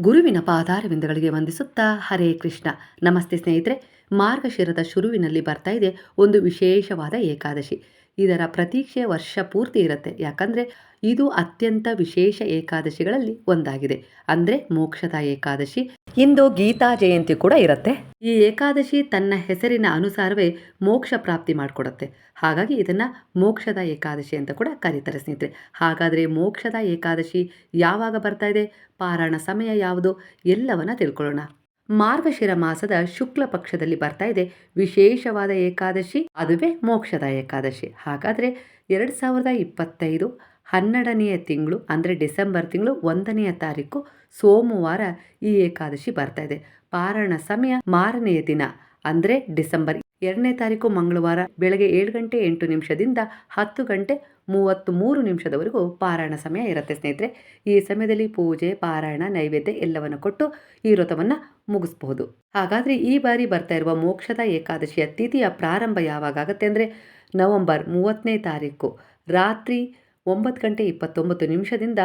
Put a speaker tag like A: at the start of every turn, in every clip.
A: ಗುರುವಿನ ಪಾದಾರವಿಂದಗಳಿಗೆ ವಂದಿಸುತ್ತಾ ಹರೇ ಕೃಷ್ಣ. ನಮಸ್ತೆ ಸ್ನೇಹಿತರೆ ಮಾರ್ಗಶಿರದ ಶುರುವಿನಲ್ಲಿ ಬರ್ತಾ ಇದೆ ಒಂದು ವಿಶೇಷವಾದ ಏಕಾದಶಿ. ಇದರ ಪ್ರತೀಕ್ಷೆ ವರ್ಷ ಪೂರ್ತಿ ಇರುತ್ತೆ. ಯಾಕಂದರೆ ಇದು ಅತ್ಯಂತ ವಿಶೇಷ ಏಕಾದಶಿಗಳಲ್ಲಿ ಒಂದಾಗಿದೆ. ಅಂದರೆ ಮೋಕ್ಷದ ಏಕಾದಶಿ. ಇಂದು ಗೀತಾ ಜಯಂತಿ ಕೂಡ ಇರುತ್ತೆ. ಈ ಏಕಾದಶಿ ತನ್ನ ಹೆಸರಿನ ಅನುಸಾರವೇ ಮೋಕ್ಷ ಪ್ರಾಪ್ತಿ ಮಾಡಿಕೊಡುತ್ತೆ. ಹಾಗಾಗಿ ಇದನ್ನು ಮೋಕ್ಷದ ಏಕಾದಶಿ ಅಂತ ಕೂಡ ಕರೀತಾರೆ ಸ್ನೇಹಿತರೆ. ಹಾಗಾದರೆ ಮೋಕ್ಷದ ಏಕಾದಶಿ ಯಾವಾಗ ಬರ್ತಾ ಇದೆ? ಪಾರಾಯಣ ಸಮಯ ಯಾವುದು? ಎಲ್ಲವನ್ನ ತಿಳ್ಕೊಳ್ಳೋಣ. ಮಾರ್ಗಶಿರ ಮಾಸದ ಶುಕ್ಲ ಪಕ್ಷದಲ್ಲಿ ಬರ್ತಾ ಇದೆ. ವಿಶೇಷವಾದ ಏಕಾದಶಿ, ಅದುವೇ ಮೋಕ್ಷದ ಏಕಾದಶಿ. ಹಾಗಾದರೆ ಎರಡು ಸಾವಿರದ ಇಪ್ಪತ್ತೈದು ಹನ್ನೆರಡನೆಯ ತಿಂಗಳು, ಅಂದರೆ ಡಿಸೆಂಬರ್ ತಿಂಗಳು ಒಂದನೆಯ ತಾರೀಕು ಸೋಮವಾರ ಈ ಏಕಾದಶಿ ಬರ್ತಾ ಇದೆ. ಪಾರಣ ಸಮಯ ಮಾರನೆಯ ದಿನ, ಅಂದರೆ ಡಿಸೆಂಬರ್ ಎರಡನೇ ತಾರೀಕು ಮಂಗಳವಾರ ಬೆಳಗ್ಗೆ ಏಳು ಗಂಟೆ ಎಂಟು ನಿಮಿಷದಿಂದ ಹತ್ತು ಗಂಟೆ ಮೂವತ್ತು ಮೂರು ನಿಮಿಷದವರೆಗೂ ಪಾರಾಯಣ ಸಮಯ ಇರುತ್ತೆ ಸ್ನೇಹಿತರೆ. ಈ ಸಮಯದಲ್ಲಿ ಪೂಜೆ, ಪಾರಾಯಣ, ನೈವೇದ್ಯ ಎಲ್ಲವನ್ನು ಕೊಟ್ಟು ಈ ವ್ರತವನ್ನು ಮುಗಿಸ್ಬಹುದು. ಹಾಗಾದರೆ ಈ ಬಾರಿ ಬರ್ತಾ ಇರುವ ಮೋಕ್ಷದ ಏಕಾದಶಿಯ ತಿಥಿಯ ಪ್ರಾರಂಭ ಯಾವಾಗ ಆಗುತ್ತೆ ಅಂದರೆ ನವಂಬರ್ ಮೂವತ್ತನೇ ತಾರೀಕು ರಾತ್ರಿ ಒಂಬತ್ತು ಗಂಟೆ ಇಪ್ಪತ್ತೊಂಬತ್ತು ನಿಮಿಷದಿಂದ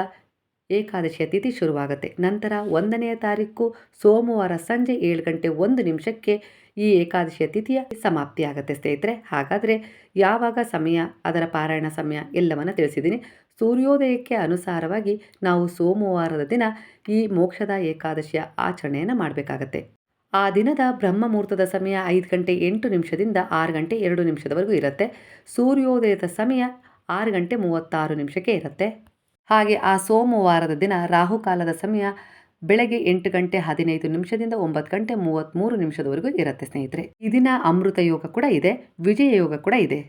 A: ಏಕಾದಶಿಯ ತಿಥಿ ಶುರುವಾಗುತ್ತೆ. ನಂತರ ಒಂದನೆಯ ತಾರೀಕು ಸೋಮವಾರ ಸಂಜೆ ಏಳು ಗಂಟೆ ಒಂದು ನಿಮಿಷಕ್ಕೆ ಈ ಏಕಾದಶಿಯ ತಿಥಿಯ ಸಮಾಪ್ತಿಯಾಗುತ್ತೆ ಸ್ನೇಹಿತರೆ. ಹಾಗಾದರೆ ಯಾವಾಗ ಸಮಯ, ಅದರ ಪಾರಾಯಣ ಸಮಯ ಎಲ್ಲವನ್ನು ತಿಳಿಸಿದ್ದೀನಿ. ಸೂರ್ಯೋದಯಕ್ಕೆ ಅನುಸಾರವಾಗಿ ನಾವು ಸೋಮವಾರದ ದಿನ ಈ ಮೋಕ್ಷದ ಏಕಾದಶಿಯ ಆಚರಣೆಯನ್ನು ಮಾಡಬೇಕಾಗತ್ತೆ. ಆ ದಿನದ ಬ್ರಹ್ಮ ಮುಹೂರ್ತದ ಸಮಯ ಐದು ಗಂಟೆ ಎಂಟು ನಿಮಿಷದಿಂದ ಆರು ಗಂಟೆ ಎರಡು ನಿಮಿಷದವರೆಗೂ ಇರುತ್ತೆ. ಸೂರ್ಯೋದಯದ ಸಮಯ ಆರು ಗಂಟೆ ಮೂವತ್ತಾರು ನಿಮಿಷಕ್ಕೆ ಇರುತ್ತೆ. ಹಾಗೆ ಆ ಸೋಮವಾರದ ದಿನ ರಾಹುಕಾಲದ ಸಮಯ ಬೆಳಗ್ಗೆ ಎಂಟು ಗಂಟೆ ಹದಿನೈದು ನಿಮಿಷದಿಂದ ಒಂಬತ್ತು ಗಂಟೆ ಮೂವತ್ತ್ಮೂರು ನಿಮಿಷದವರೆಗೂ ಇರುತ್ತೆ ಸ್ನೇಹಿತರೆ. ಈ ದಿನ ಅಮೃತ ಯೋಗ ಕೂಡ ಇದೆ, ವಿಜಯ ಯೋಗ ಕೂಡ ಇದೆ.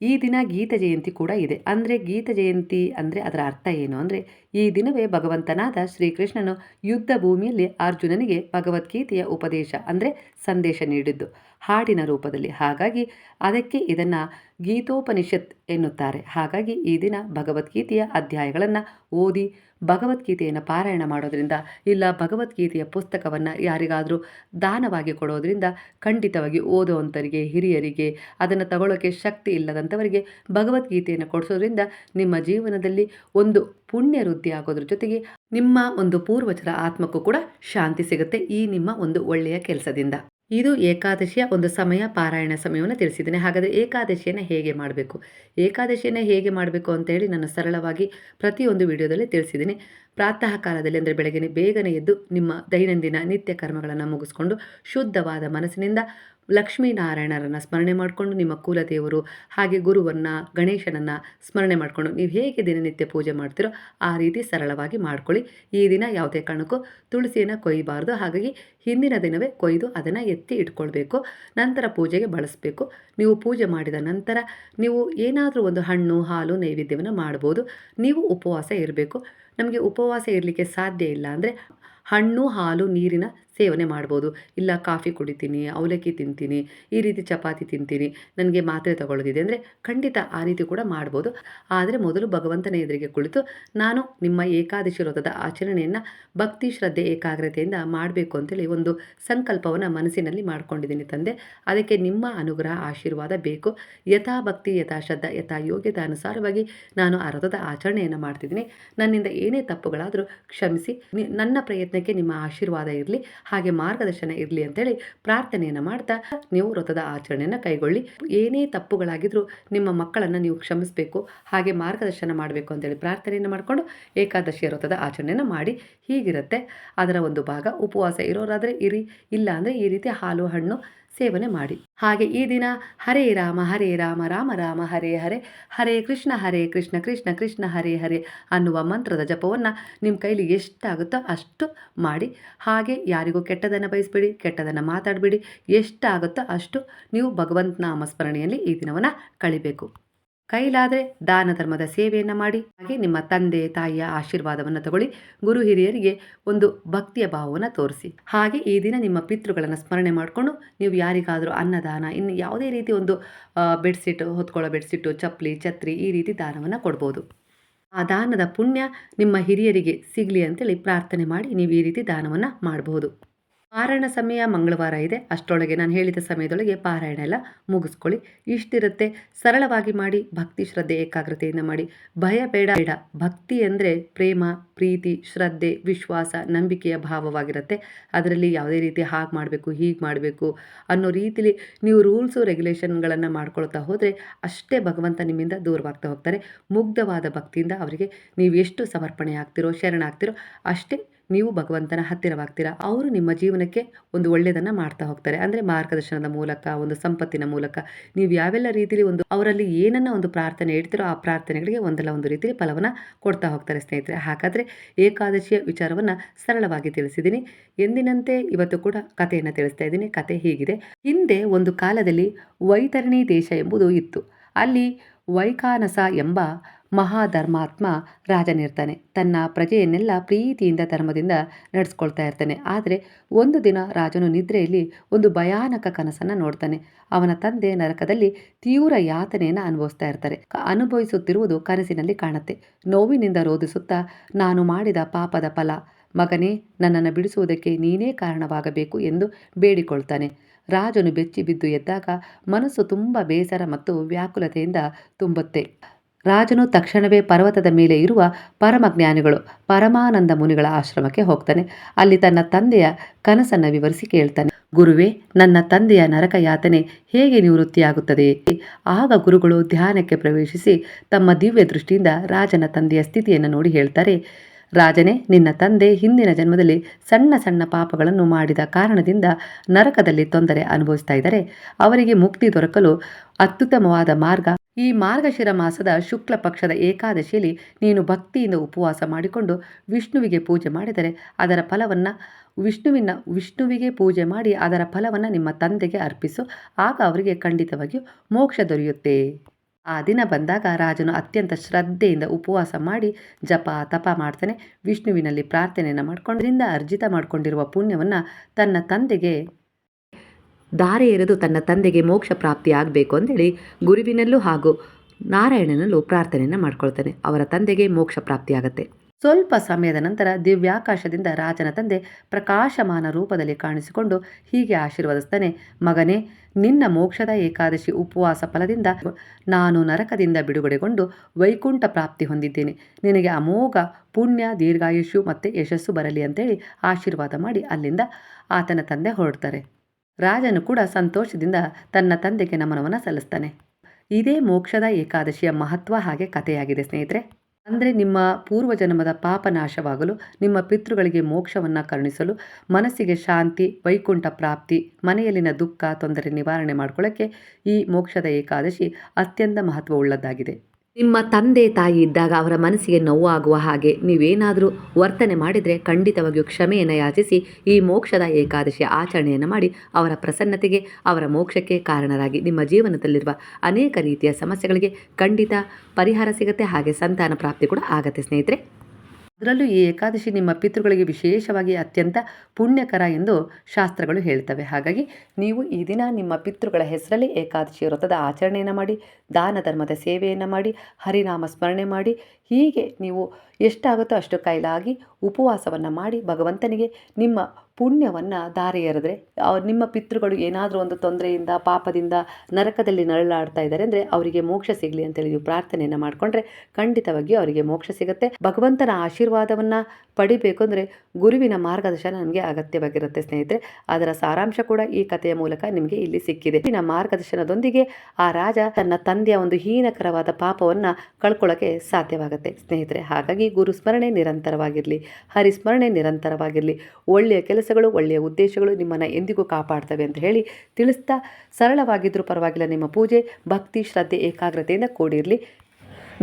A: ಈ ದಿನ ಗೀತ ಜಯಂತಿ ಕೂಡ ಇದೆ. ಅಂದರೆ ಗೀತ ಜಯಂತಿ ಅಂದರೆ ಅದರ ಅರ್ಥ ಏನು ಅಂದರೆ ಈ ದಿನವೇ ಭಗವಂತನಾದ ಶ್ರೀಕೃಷ್ಣನು ಯುದ್ಧ ಭೂಮಿಯಲ್ಲಿ ಅರ್ಜುನನಿಗೆ ಭಗವದ್ಗೀತೆಯ ಉಪದೇಶ ಅಂದರೆ ಸಂದೇಶ ನೀಡಿದ್ದು. ಹಾಡಿನ ರೂಪದಲ್ಲಿ ಹಾಗಾಗಿ ಅದಕ್ಕೆ ಇದನ್ನು ಗೀತೋಪನಿಷತ್ ಎನ್ನುತ್ತಾರೆ. ಹಾಗಾಗಿ ಈ ದಿನ ಭಗವದ್ಗೀತೆಯ ಅಧ್ಯಾಯಗಳನ್ನು ಓದಿ ಭಗವದ್ಗೀತೆಯನ್ನು ಪಾರಾಯಣ ಮಾಡೋದರಿಂದ ಇಲ್ಲ ಭಗವದ್ಗೀತೆಯ ಪುಸ್ತಕವನ್ನು ಯಾರಿಗಾದರೂ ದಾನವಾಗಿ ಕೊಡೋದರಿಂದ ಖಂಡಿತವಾಗಿ ಓದುವಂಥವರಿಗೆ ಹಿರಿಯರಿಗೆ, ಅದನ್ನು ತಗೊಳ್ಳೋಕ್ಕೆ ಶಕ್ತಿ ಇಲ್ಲದಂಥವರಿಗೆ ಭಗವದ್ಗೀತೆಯನ್ನು ಕೊಡಿಸೋದ್ರಿಂದ ನಿಮ್ಮ ಜೀವನದಲ್ಲಿ ಒಂದು ಪುಣ್ಯ ವೃದ್ಧಿ ಆಗೋದ್ರ ಜೊತೆಗೆ ನಿಮ್ಮ ಒಂದು ಪೂರ್ವಜರ ಆತ್ಮಕ್ಕೂ ಕೂಡ ಶಾಂತಿ ಸಿಗುತ್ತೆ ಈ ನಿಮ್ಮ ಒಂದು ಒಳ್ಳೆಯ ಕೆಲಸದಿಂದ. ಇದು ಏಕಾದಶಿಯ ಒಂದು ಸಮಯ ಪಾರಾಯಣ ಸಮಯವನ್ನು ತಿಳಿಸಿದ್ದೇನೆ. ಹಾಗಾದರೆ ಏಕಾದಶಿಯನ್ನು ಹೇಗೆ ಮಾಡಬೇಕು? ಏಕಾದಶಿಯನ್ನು ಹೇಗೆ ಮಾಡಬೇಕು ಅಂತೇಳಿ ನಾನು ಸರಳವಾಗಿ ಪ್ರತಿಯೊಂದು ವಿಡಿಯೋದಲ್ಲಿ ತಿಳಿಸಿದ್ದೀನಿ. ಪ್ರಾತಃ ಕಾಲದಲ್ಲಿ ಅಂದರೆ ಬೆಳಗ್ಗೆ ಬೇಗನೆ ಎದ್ದು ನಿಮ್ಮ ದೈನಂದಿನ ನಿತ್ಯ ಕರ್ಮಗಳನ್ನು ಮುಗಿಸ್ಕೊಂಡು ಶುದ್ಧವಾದ ಮನಸ್ಸಿನಿಂದ ಲಕ್ಷ್ಮೀನಾರಾಯಣರನ್ನು ಸ್ಮರಣೆ ಮಾಡಿಕೊಂಡು ನಿಮ್ಮ ಕುಲದೇವರು ಹಾಗೆ ಗುರುವನ್ನು, ಗಣೇಶನನ್ನು ಸ್ಮರಣೆ ಮಾಡಿಕೊಂಡು ನೀವು ಹೇಗೆ ದಿನನಿತ್ಯ ಪೂಜೆ ಮಾಡ್ತೀರೋ ಆ ರೀತಿ ಸರಳವಾಗಿ ಮಾಡ್ಕೊಳ್ಳಿ. ಈ ದಿನ ಯಾವುದೇ ಕಾರಣಕ್ಕೂ ತುಳಸಿಯನ್ನು ಕೊಯ್ಯಬಾರ್ದು ಹಾಗಾಗಿ ಹಿಂದಿನ ದಿನವೇ ಕೊಯ್ದು ಅದನ್ನು ಎತ್ತಿ ಇಟ್ಕೊಳ್ಬೇಕು. ನಂತರ ಪೂಜೆಗೆ ಬಳಸಬೇಕು. ನೀವು ಪೂಜೆ ಮಾಡಿದ ನಂತರ ನೀವು ಏನಾದರೂ ಒಂದು ಹಣ್ಣು, ಹಾಲು, ನೈವೇದ್ಯವನ್ನು ಮಾಡ್ಬೋದು. ನೀವು ಉಪವಾಸ ಇರಬೇಕು. ನಮಗೆ ಉಪವಾಸ ಇರಲಿಕ್ಕೆ ಸಾಧ್ಯ ಇಲ್ಲ ಅಂದರೆ ಹಣ್ಣು, ಹಾಲು, ನೀರಿನ ಸೇವನೆ ಮಾಡ್ಬೋದು. ಇಲ್ಲ, ಕಾಫಿ ಕುಡಿತೀನಿ, ಅವಲಕ್ಕಿ ತಿಂತೀನಿ, ಈ ರೀತಿ ಚಪಾತಿ ತಿಂತೀನಿ, ನನಗೆ ಮಾತ್ರೆ ತಗೊಳ್ಳೋದಿದೆ ಅಂದರೆ ಖಂಡಿತ ಆ ರೀತಿ ಕೂಡ ಮಾಡ್ಬೋದು. ಆದರೆ ಮೊದಲು ಭಗವಂತನ ಎದುರಿಗೆ ಕುಳಿತು ನಾನು ನಿಮ್ಮ ಏಕಾದಶಿ ವ್ರತದ ಆಚರಣೆಯನ್ನು ಭಕ್ತಿ, ಶ್ರದ್ಧೆ, ಏಕಾಗ್ರತೆಯಿಂದ ಮಾಡಬೇಕು ಅಂತೇಳಿ ಒಂದು ಸಂಕಲ್ಪವನ್ನು ಮನಸ್ಸಿನಲ್ಲಿ ಮಾಡ್ಕೊಂಡಿದ್ದೀನಿ ತಂದೆ. ಅದಕ್ಕೆ ನಿಮ್ಮ ಅನುಗ್ರಹ, ಆಶೀರ್ವಾದ ಬೇಕು. ಯಥಾ ಭಕ್ತಿ, ಯಥಾ ಶ್ರದ್ಧಾ, ಯಥಾ ಯೋಗ್ಯದ ಅನುಸಾರವಾಗಿ ನಾನು ಆ ವ್ರತದ ಆಚರಣೆಯನ್ನು ಮಾಡ್ತಿದ್ದೀನಿ. ನನ್ನಿಂದ ಏನೇ ತಪ್ಪುಗಳಾದರೂ ಕ್ಷಮಿಸಿ ನನ್ನ ಪ್ರಯತ್ನಕ್ಕೆ ನಿಮ್ಮ ಆಶೀರ್ವಾದ ಇರಲಿ, ಹಾಗೆ ಮಾರ್ಗದರ್ಶನ ಇರಲಿ ಅಂತೇಳಿ ಪ್ರಾರ್ಥನೆಯನ್ನು ಮಾಡ್ತಾ ನೀವು ವ್ರತದ ಆಚರಣೆಯನ್ನು ಕೈಗೊಳ್ಳಿ. ಏನೇ ತಪ್ಪುಗಳಾಗಿದ್ದರೂ ನಿಮ್ಮ ಮಕ್ಕಳನ್ನು ನೀವು ಕ್ಷಮಿಸಬೇಕು, ಹಾಗೆ ಮಾರ್ಗದರ್ಶನ ಮಾಡಬೇಕು ಅಂತೇಳಿ ಪ್ರಾರ್ಥನೆಯನ್ನು ಮಾಡಿಕೊಂಡು ಏಕಾದಶಿ ವ್ರತದ ಆಚರಣೆಯನ್ನು ಮಾಡಿ. ಹೀಗಿರುತ್ತೆ. ಅದರ ಒಂದು ಭಾಗ ಉಪವಾಸ ಇರೋರಾದರೆ ಇರಿ ಇಲ್ಲ ಅಂದರೆ ಈ ರೀತಿ ಹಾಲು, ಹಣ್ಣು ಸೇವನೆ ಮಾಡಿ. ಹಾಗೆ ಈ ದಿನ ಹರೇ ರಾಮ ಹರೇ ರಾಮ ರಾಮ ರಾಮ, ಹರೇ ಹರೇ ಹರೇ ಕೃಷ್ಣ ಹರೇ ಕೃಷ್ಣ ಕೃಷ್ಣ ಕೃಷ್ಣ, ಹರೇ ಹರೇ ಅನ್ನುವ ಮಂತ್ರದ ಜಪವನ್ನು ನಿಮ್ಮ ಕೈಲಿ ಎಷ್ಟಾಗುತ್ತೋ ಅಷ್ಟು ಮಾಡಿ. ಹಾಗೆ ಯಾರಿಗೂ ಕೆಟ್ಟದನ್ನು ಬಯಸಬೇಡಿ ಕೆಟ್ಟದನ್ನು ಮಾತಾಡಬೇಡಿ, ಎಷ್ಟಾಗುತ್ತೋ ಅಷ್ಟು ನೀವು ಭಗವಂತ ಸ್ಮರಣೆಯಲ್ಲಿ ಈ ದಿನವನ್ನು ಕಳಿಬೇಕು. ಕೈಲಾದರೆ ದಾನ ಧರ್ಮದ ಸೇವೆಯನ್ನು ಮಾಡಿ, ಹಾಗೆ ನಿಮ್ಮ ತಂದೆ, ತಾಯಿಯ ಆಶೀರ್ವಾದವನ್ನು ತಗೊಳ್ಳಿ, ಗುರು ಹಿರಿಯರಿಗೆ ಒಂದು ಭಕ್ತಿಯ ಭಾವವನ್ನು ತೋರಿಸಿ. ಹಾಗೆ ಈ ದಿನ ನಿಮ್ಮ ಪಿತೃಗಳನ್ನು ಸ್ಮರಣೆ ಮಾಡಿಕೊಂಡು ನೀವು ಯಾರಿಗಾದರೂ ಅನ್ನದಾನ, ಇನ್ನು ಯಾವುದೇ ರೀತಿ ಒಂದು ಬೆಡ್ಶೀಟ್, ಹೊತ್ಕೊಳ್ಳೋ ಬೆಡ್ಶೀಟು, ಚಪ್ಪಲಿ, ಛತ್ರಿ ಈ ರೀತಿ ದಾನವನ್ನು ಕೊಡ್ಬೋದು. ಆ ದಾನದ ಪುಣ್ಯ ನಿಮ್ಮ ಹಿರಿಯರಿಗೆ ಸಿಗಲಿ ಅಂತೇಳಿ ಪ್ರಾರ್ಥನೆ ಮಾಡಿ ನೀವು ಈ ರೀತಿ ದಾನವನ್ನು ಮಾಡಬಹುದು ಪಾರಾಯಣ ಸಮಯ ಮಂಗಳವಾರ ಇದೆ. ಅಷ್ಟರೊಳಗೆ ನಾನು ಹೇಳಿದ ಸಮಯದೊಳಗೆ ಪಾರಾಯಣ ಎಲ್ಲ ಮುಗಿಸ್ಕೊಳ್ಳಿ. ಇಷ್ಟಿರುತ್ತೆ, ಸರಳವಾಗಿ ಮಾಡಿ, ಭಕ್ತಿ ಶ್ರದ್ಧೆ ಏಕಾಗ್ರತೆಯಿಂದ ಮಾಡಿ. ಭಯ ಬೇಡ ಬೇಡ. ಭಕ್ತಿ ಅಂದರೆ ಪ್ರೇಮ, ಪ್ರೀತಿ, ಶ್ರದ್ಧೆ, ವಿಶ್ವಾಸ, ನಂಬಿಕೆಯ ಭಾವವಾಗಿರುತ್ತೆ. ಅದರಲ್ಲಿ ಯಾವುದೇ ರೀತಿ ಹಾಗೆ ಮಾಡಬೇಕು, ಹೀಗೆ ಮಾಡಬೇಕು ಅನ್ನೋ ರೀತಿಲಿ ನೀವು ರೂಲ್ಸು, ರೆಗ್ಯುಲೇಷನ್ಗಳನ್ನು ಮಾಡ್ಕೊಳ್ತಾ ಹೋದರೆ ಅಷ್ಟೇ ಭಗವಂತ ನಿಮ್ಮಿಂದ ದೂರವಾಗ್ತಾ ಹೋಗ್ತಾರೆ. ಮುಗ್ಧವಾದ ಭಕ್ತಿಯಿಂದ ಅವರಿಗೆ ನೀವು ಎಷ್ಟು ಸಮರ್ಪಣೆ ಆಗ್ತಿರೋ, ಶರಣಾಗ್ತಿರೋ ಅಷ್ಟೇ ನೀವು ಭಗವಂತನ ಹತ್ತಿರವಾಗ್ತೀರಾ? ಅವರು ನಿಮ್ಮ ಜೀವನಕ್ಕೆ ಒಂದು ಒಳ್ಳೆಯದನ್ನು ಮಾಡ್ತಾ ಹೋಗ್ತಾರೆ. ಅಂದರೆ ಮಾರ್ಗದರ್ಶನದ ಮೂಲಕ, ಒಂದು ಸಂಪತ್ತಿನ ಮೂಲಕ. ನೀವು ಯಾವೆಲ್ಲ ರೀತಿಯಲ್ಲಿ ಒಂದು ಅವರಲ್ಲಿ ಏನನ್ನ ಒಂದು ಪ್ರಾರ್ಥನೆ ಇಡ್ತೀರೋ ಆ ಪ್ರಾರ್ಥನೆಗಳಿಗೆ ಒಂದಲ್ಲ ಒಂದು ರೀತಿಯಲ್ಲಿ ಫಲವನ್ನು ಕೊಡ್ತಾ ಹೋಗ್ತಾರೆ ಸ್ನೇಹಿತರೆ. ಹಾಗಾದರೆ ಏಕಾದಶಿಯ ವಿಚಾರವನ್ನು ಸರಳವಾಗಿ ತಿಳಿಸಿದ್ದೀನಿ. ಎಂದಿನಂತೆ ಇವತ್ತು ಕೂಡ ಕಥೆಯನ್ನು ತಿಳಿಸ್ತಾ ಇದ್ದೀನಿ. ಕತೆ ಹೀಗಿದೆ. ಹಿಂದೆ ಒಂದು ಕಾಲದಲ್ಲಿ ವೈತರಣಿ ದೇಶ ಎಂಬುದು ಇತ್ತು. ಅಲ್ಲಿ ವೈಕಾನಸ ಎಂಬ ಮಹಾಧರ್ಮಾತ್ಮ ರಾಜನಿರ್ತಾನೆ. ತನ್ನ ಪ್ರಜೆಯನ್ನೆಲ್ಲ ಪ್ರೀತಿಯಿಂದ, ಧರ್ಮದಿಂದ ನಡೆಸ್ಕೊಳ್ತಾ ಇರ್ತಾನೆ. ಆದರೆ ಒಂದು ದಿನ ರಾಜನು ನಿದ್ರೆಯಲ್ಲಿ ಒಂದು ಭಯಾನಕ ಕನಸನ್ನು ನೋಡ್ತಾನೆ. ಅವನ ತಂದೆ ನರಕದಲ್ಲಿ ತೀವ್ರ ಯಾತನೆಯನ್ನು ಅನುಭವಿಸ್ತಾ ಇರ್ತಾರೆ. ಅನುಭವಿಸುತ್ತಿರುವುದು ಕನಸಿನಲ್ಲಿ ಕಾಣುತ್ತೆ. ನೋವಿನಿಂದ ರೋಧಿಸುತ್ತಾ, ನಾನು ಮಾಡಿದ ಪಾಪದ ಫಲ. ಮಗನೇ, ನನ್ನನ್ನು ಬಿಡಿಸುವುದಕ್ಕೆ ನೀನೇ ಕಾರಣವಾಗಬೇಕು ಎಂದು ಬೇಡಿಕೊಳ್ತಾನೆ. ರಾಜನು ಬೆಚ್ಚಿ ಬಿದ್ದು ಎದ್ದಾಗ ಮನಸ್ಸು ತುಂಬ ಬೇಸರ ಮತ್ತು ವ್ಯಾಕುಲತೆಯಿಂದ ತುಂಬುತ್ತೆ. ರಾಜನು ತಕ್ಷಣವೇ ಪರ್ವತದ ಮೇಲೆ ಇರುವ ಪರಮಜ್ಞಾನಿಗಳು ಪರಮಾನಂದ ಮುನಿಗಳ ಆಶ್ರಮಕ್ಕೆ ಹೋಗ್ತಾನೆ. ಅಲ್ಲಿ ತನ್ನ ತಂದೆಯ ಕನಸನ್ನು ವಿವರಿಸಿ ಕೇಳ್ತಾನೆ. ಗುರುವೇ, ನನ್ನ ತಂದೆಯ ನರಕ ಯಾತನೆ ಹೇಗೆ ನಿವೃತ್ತಿಯಾಗುತ್ತದೆ? ಆಗ ಗುರುಗಳು ಧ್ಯಾನಕ್ಕೆ ಪ್ರವೇಶಿಸಿ ತಮ್ಮ ದಿವ್ಯ ದೃಷ್ಟಿಯಿಂದ ರಾಜನ ತಂದೆಯ ಸ್ಥಿತಿಯನ್ನು ನೋಡಿ ಹೇಳ್ತಾರೆ. ರಾಜನೇ, ನಿನ್ನ ತಂದೆ ಹಿಂದಿನ ಜನ್ಮದಲ್ಲಿ ಸಣ್ಣ ಸಣ್ಣ ಪಾಪಗಳನ್ನು ಮಾಡಿದ ಕಾರಣದಿಂದ ನರಕದಲ್ಲಿ ತೊಂದರೆ ಅನುಭವಿಸ್ತಾ ಇದ್ದಾರೆ. ಅವರಿಗೆ ಮುಕ್ತಿ ದೊರಕಲು ಅತ್ಯುತ್ತಮವಾದ ಮಾರ್ಗ. ಈ ಮಾರ್ಗಶಿರ ಮಾಸದ ಶುಕ್ಲ ಪಕ್ಷದ ಏಕಾದಶಿಯಲ್ಲಿ ನೀನು ಭಕ್ತಿಯಿಂದ ಉಪವಾಸ ಮಾಡಿಕೊಂಡು ವಿಷ್ಣುವಿಗೆ ಪೂಜೆ ಮಾಡಿದರೆ ಅದರ ಫಲವನ್ನು, ವಿಷ್ಣುವಿನ, ವಿಷ್ಣುವಿಗೆ ಪೂಜೆ ಮಾಡಿ ಅದರ ಫಲವನ್ನು ನಿಮ್ಮ ತಂದೆಗೆ ಅರ್ಪಿಸು. ಆಗ ಅವರಿಗೆ ಖಂಡಿತವಾಗಿಯೂ ಮೋಕ್ಷ ದೊರೆಯುತ್ತೆ. ಆ ದಿನ ಬಂದಾಗ ರಾಜನು ಅತ್ಯಂತ ಶ್ರದ್ಧೆಯಿಂದ ಉಪವಾಸ ಮಾಡಿ ಜಪ ತಪ ಮಾಡ್ತಾನೆ. ವಿಷ್ಣುವಿನಲ್ಲಿ ಪ್ರಾರ್ಥನೆಯನ್ನು ಮಾಡ್ಕೊಂಡ್ರಿಂದ ಅರ್ಜಿತ ಮಾಡಿಕೊಂಡಿರುವ ಪುಣ್ಯವನ್ನು ತನ್ನ ತಂದೆಗೆ ದಾರೆ ಎರೆದು ತನ್ನ ತಂದೆಗೆ ಮೋಕ್ಷ ಪ್ರಾಪ್ತಿ ಆಗಬೇಕು ಅಂತೇಳಿ ಗುರುವಿನಲ್ಲೂ ಹಾಗೂ ನಾರಾಯಣನಲ್ಲೂ ಪ್ರಾರ್ಥನೆಯನ್ನು ಮಾಡ್ಕೊಳ್ತಾನೆ. ಅವರ ತಂದೆಗೆ ಮೋಕ್ಷ ಪ್ರಾಪ್ತಿಯಾಗತ್ತೆ ಸ್ವಲ್ಪ ಸಮಯದ ನಂತರ ದಿವ್ಯಾಕಾಶದಿಂದ ರಾಜನ ತಂದೆ ಪ್ರಕಾಶಮಾನ ರೂಪದಲ್ಲಿ ಕಾಣಿಸಿಕೊಂಡು ಹೀಗೆ ಆಶೀರ್ವದಿಸ್ತಾನೆ, ಮಗನೇ, ನಿನ್ನ ಮೋಕ್ಷದ ಏಕಾದಶಿ ಉಪವಾಸ ಫಲದಿಂದ ನಾನು ನರಕದಿಂದ ಬಿಡುಗಡೆಗೊಂಡು ವೈಕುಂಠ ಪ್ರಾಪ್ತಿ ಹೊಂದಿದ್ದೇನೆ. ನಿನಗೆ ಅಮೋಘ, ಪುಣ್ಯ, ದೀರ್ಘಾಯುಷ್ಯು ಮತ್ತು ಯಶಸ್ಸು ಬರಲಿ ಅಂತೇಳಿ ಆಶೀರ್ವಾದ ಮಾಡಿ ಅಲ್ಲಿಂದ ಆತನ ತಂದೆ ಹೊರಡ್ತಾರೆ. ರಾಜನು ಕೂಡ ಸಂತೋಷದಿಂದ ತನ್ನ ತಂದೆಗೆ ನಮನವನ್ನು ಸಲ್ಲಿಸ್ತಾನೆ. ಇದೇ ಮೋಕ್ಷದ ಏಕಾದಶಿಯ ಮಹತ್ವ ಹಾಗೆ ಕಥೆಯಾಗಿದೆ ಸ್ನೇಹಿತರೆ. ಅಂದರೆ ನಿಮ್ಮ ಪೂರ್ವಜನ್ಮದ ಪಾಪ ನಾಶವಾಗಲು, ನಿಮ್ಮ ಪಿತೃಗಳಿಗೆ ಮೋಕ್ಷವನ್ನು ಕರುಣಿಸಲು, ಮನಸ್ಸಿಗೆ ಶಾಂತಿ, ವೈಕುಂಠ ಪ್ರಾಪ್ತಿ, ಮನೆಯಲ್ಲಿನ ದುಃಖ, ತೊಂದರೆ ನಿವಾರಣೆ ಮಾಡ್ಕೊಳ್ಳೋಕ್ಕೆ ಈ ಮೋಕ್ಷದ ಏಕಾದಶಿ ಅತ್ಯಂತ ಮಹತ್ವವುಳ್ಳದ್ದಾಗಿದೆ. ನಿಮ್ಮ ತಂದೆ ತಾಯಿ ಇದ್ದಾಗ ಅವರ ಮನಸ್ಸಿಗೆ ನೋವಾಗುವ ಹಾಗೆ ನೀವೇನಾದರೂ ವರ್ತನೆ ಮಾಡಿದರೆ ಖಂಡಿತವಾಗಿಯೂ ಕ್ಷಮೆಯನ್ನು ಯಾಚಿಸಿ, ಈ ಮೋಕ್ಷದ ಏಕಾದಶಿಯ ಆಚರಣೆಯನ್ನು ಮಾಡಿ ಅವರ ಪ್ರಸನ್ನತೆಗೆ, ಅವರ ಮೋಕ್ಷಕ್ಕೆ ಕಾರಣರಾಗಿ ನಿಮ್ಮ ಜೀವನದಲ್ಲಿರುವ ಅನೇಕ ರೀತಿಯ ಸಮಸ್ಯೆಗಳಿಗೆ ಖಂಡಿತ ಪರಿಹಾರ ಸಿಗುತ್ತೆ. ಹಾಗೆ ಸಂತಾನ ಪ್ರಾಪ್ತಿ ಕೂಡ ಆಗತ್ತೆ ಸ್ನೇಹಿತರೆ. ಅದರಲ್ಲೂ ಈ ಏಕಾದಶಿ ನಿಮ್ಮ ಪಿತೃಗಳಿಗೆ ವಿಶೇಷವಾಗಿ ಅತ್ಯಂತ ಪುಣ್ಯಕರ ಎಂದು ಶಾಸ್ತ್ರಗಳು ಹೇಳ್ತವೆ. ಹಾಗಾಗಿ ನೀವು ಈ ದಿನ ನಿಮ್ಮ ಪಿತೃಗಳ ಹೆಸರಲ್ಲಿ ಏಕಾದಶಿ ವ್ರತದ ಆಚರಣೆಯನ್ನು ಮಾಡಿ, ದಾನ ಧರ್ಮದ ಸೇವೆಯನ್ನು ಮಾಡಿ, ಹರಿನಾಮ ಸ್ಮರಣೆ ಮಾಡಿ, ಹೀಗೆ ನೀವು ಎಷ್ಟಾಗುತ್ತೋ ಅಷ್ಟು ಕೈಲಾಗಿ ಉಪವಾಸವನ್ನು ಮಾಡಿ ಭಗವಂತನಿಗೆ ನಿಮ್ಮ ಪುಣ್ಯವನ್ನು ದಾರಿ ಎರೆದ್ರೆ ನಿಮ್ಮ ಪಿತೃಗಳು ಏನಾದರೂ ಒಂದು ತೊಂದರೆಯಿಂದ, ಪಾಪದಿಂದ ನರಕದಲ್ಲಿ ನರಳಾಡ್ತಾ ಇದ್ದಾರೆ ಅಂದರೆ ಅವರಿಗೆ ಮೋಕ್ಷ ಸಿಗಲಿ ಅಂತೇಳಿ ನೀವು ಪ್ರಾರ್ಥನೆಯನ್ನು ಮಾಡಿಕೊಂಡ್ರೆ ಖಂಡಿತವಾಗಿ ಅವರಿಗೆ ಮೋಕ್ಷ ಸಿಗುತ್ತೆ. ಭಗವಂತನ ಆಶೀರ್ವಾದವನ್ನು ಪಡಿಬೇಕು ಅಂದರೆ ಗುರುವಿನ ಮಾರ್ಗದರ್ಶನ ನಮಗೆ ಅಗತ್ಯವಾಗಿರುತ್ತೆ ಸ್ನೇಹಿತರೆ. ಅದರ ಸಾರಾಂಶ ಕೂಡ ಈ ಕಥೆಯ ಮೂಲಕ ನಿಮಗೆ ಇಲ್ಲಿ ಸಿಕ್ಕಿದೆ. ಗುರುವಿನ ಮಾರ್ಗದರ್ಶನದೊಂದಿಗೆ ಆ ರಾಜ ತನ್ನ ತಂದೆಯ ಒಂದು ಹೀನಕರವಾದ ಪಾಪವನ್ನು ಕಳ್ಕೊಳ್ಳೋಕ್ಕೆ ಸಾಧ್ಯವಾಗುತ್ತೆ ಸ್ನೇಹಿತರೆ. ಹಾಗಾಗಿ ಗುರು ಸ್ಮರಣೆ ನಿರಂತರವಾಗಿರಲಿ ಹರಿಸ್ಮರಣೆ ನಿರಂತರವಾಗಿರಲಿ, ಒಳ್ಳೆಯ ಕೆಲಸಗಳು, ಒಳ್ಳೆಯ ಉದ್ದೇಶಗಳು ನಿಮ್ಮನ್ನು ಎಂದಿಗೂ ಕಾಪಾಡ್ತವೆ ಅಂತ ಹೇಳಿ ತಿಳಿಸ್ತಾ ಸರಳವಾಗಿದ್ದರೂ ಪರವಾಗಿಲ್ಲ ನಿಮ್ಮ ಪೂಜೆ. ಭಕ್ತಿ, ಶ್ರದ್ಧೆ, ಏಕಾಗ್ರತೆಯಿಂದ ಕೂಡಿರಲಿ.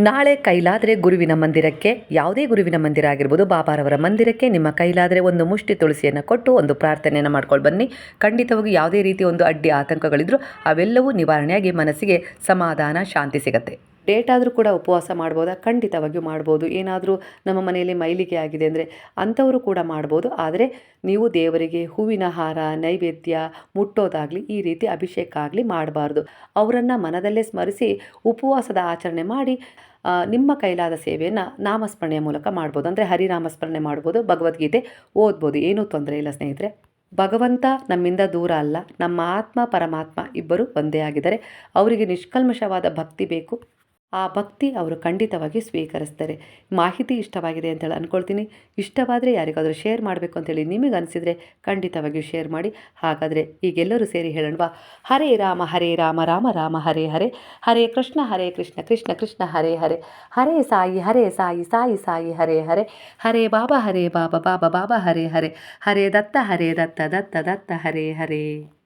A: ನಾಳೆ ಕೈಲಾದರೆ ಗುರುವಿನ ಮಂದಿರಕ್ಕೆ, ಯಾವುದೇ ಗುರುವಿನ ಮಂದಿರ ಆಗಿರ್ಬೋದು, ಬಾಬಾರವರ ಮಂದಿರಕ್ಕೆ ನಿಮ್ಮ ಕೈಲಾದರೆ ಒಂದು ಮುಷ್ಟಿ ತುಳಸಿಯನ್ನು ಕೊಟ್ಟು ಒಂದು ಪ್ರಾರ್ಥನೆಯನ್ನು ಮಾಡ್ಕೊಂಡು ಬನ್ನಿ. ಖಂಡಿತವಾಗಿ ಯಾವುದೇ ರೀತಿ ಒಂದು ಅಡ್ಡಿ ಆತಂಕಗಳಿದ್ದರೂ ಅವೆಲ್ಲವೂ ನಿವಾರಣೆಯಾಗಿ ಮನಸ್ಸಿಗೆ ಸಮಾಧಾನ, ಶಾಂತಿ ಸಿಗುತ್ತೆ. ಡೇಟ್ ಆದರೂ ಕೂಡ ಉಪವಾಸ ಮಾಡ್ಬೋದಾ? ಖಂಡಿತವಾಗಿಯೂ ಮಾಡ್ಬೋದು. ಏನಾದರೂ ನಮ್ಮ ಮನೆಯಲ್ಲಿ ಮೈಲಿಗೆ ಆಗಿದೆ ಅಂದರೆ ಅಂಥವರು ಕೂಡ ಮಾಡ್ಬೋದು. ಆದರೆ ನೀವು ದೇವರಿಗೆ ಹೂವಿನ ಹಾರ, ನೈವೇದ್ಯ, ಮುಟ್ಟೋದಾಗಲಿ, ಈ ರೀತಿ ಅಭಿಷೇಕ ಆಗಲಿ ಮಾಡಬಾರ್ದು. ಅವರನ್ನು ಮನದಲ್ಲೇ ಸ್ಮರಿಸಿ ಉಪವಾಸದ ಆಚರಣೆ ಮಾಡಿ ನಿಮ್ಮ ಕೈಲಾದ ಸೇವೆಯನ್ನು ನಾಮಸ್ಮರಣೆಯ ಮೂಲಕ ಮಾಡ್ಬೋದು. ಅಂದರೆ ಹರಿನಾಮಸ್ಮರಣೆ ಮಾಡ್ಬೋದು, ಭಗವದ್ಗೀತೆ ಓದ್ಬೋದು. ಏನೂ ತೊಂದರೆ ಇಲ್ಲ ಸ್ನೇಹಿತರೆ. ಭಗವಂತ ನಮ್ಮಿಂದ ದೂರ ಅಲ್ಲ. ನಮ್ಮ ಆತ್ಮ, ಪರಮಾತ್ಮ ಇಬ್ಬರು ಒಂದೇ ಆಗಿದ್ದಾರೆ. ಅವರಿಗೆ ನಿಷ್ಕಲ್ಮಶವಾದ ಭಕ್ತಿ ಬೇಕು. ಆ ಭಕ್ತಿ ಅವರು ಖಂಡಿತವಾಗಿ ಸ್ವೀಕರಿಸ್ತಾರೆ. ಮಾಹಿತಿ ಇಷ್ಟವಾಗಿದೆ ಅಂತೇಳಿ ಅಂದ್ಕೊಳ್ತೀನಿ ಇಷ್ಟವಾದರೆ ಯಾರಿಗಾದರೂ ಶೇರ್ ಮಾಡಬೇಕು ಅಂತೇಳಿ ನಿಮಗೆ ಅನಿಸಿದರೆ ಖಂಡಿತವಾಗಿಯೂ ಶೇರ್ ಮಾಡಿ. ಹಾಗಾದರೆ ಈಗೆಲ್ಲರೂ ಸೇರಿ ಹೇಳೋಣವಾ? ಹರೇ ರಾಮ ಹರೇ ರಾಮ ರಾಮ ರಾಮ, ಹರೇ ಹರೇ. ಹರೇ ಕೃಷ್ಣ ಹರೇ ಕೃಷ್ಣ ಕೃಷ್ಣ ಕೃಷ್ಣ, ಹರೇ ಹರೇ. ಹರೇ ಸಾಯಿ ಹರೇ ಸಾಯಿ ಸಾಯಿ ಸಾಯಿ, ಹರೇ ಹರೇ. ಹರೇ ಬಾಬಾ ಹರೇ ಬಾಬಾ ಬಾಬಾ ಬಾಬಾ, ಹರೇ ಹರೇ. ಹರೇ ದತ್ತ ಹರೇ ದತ್ತ ದತ್ತ ದತ್ತ, ಹರೇ ಹರೇ.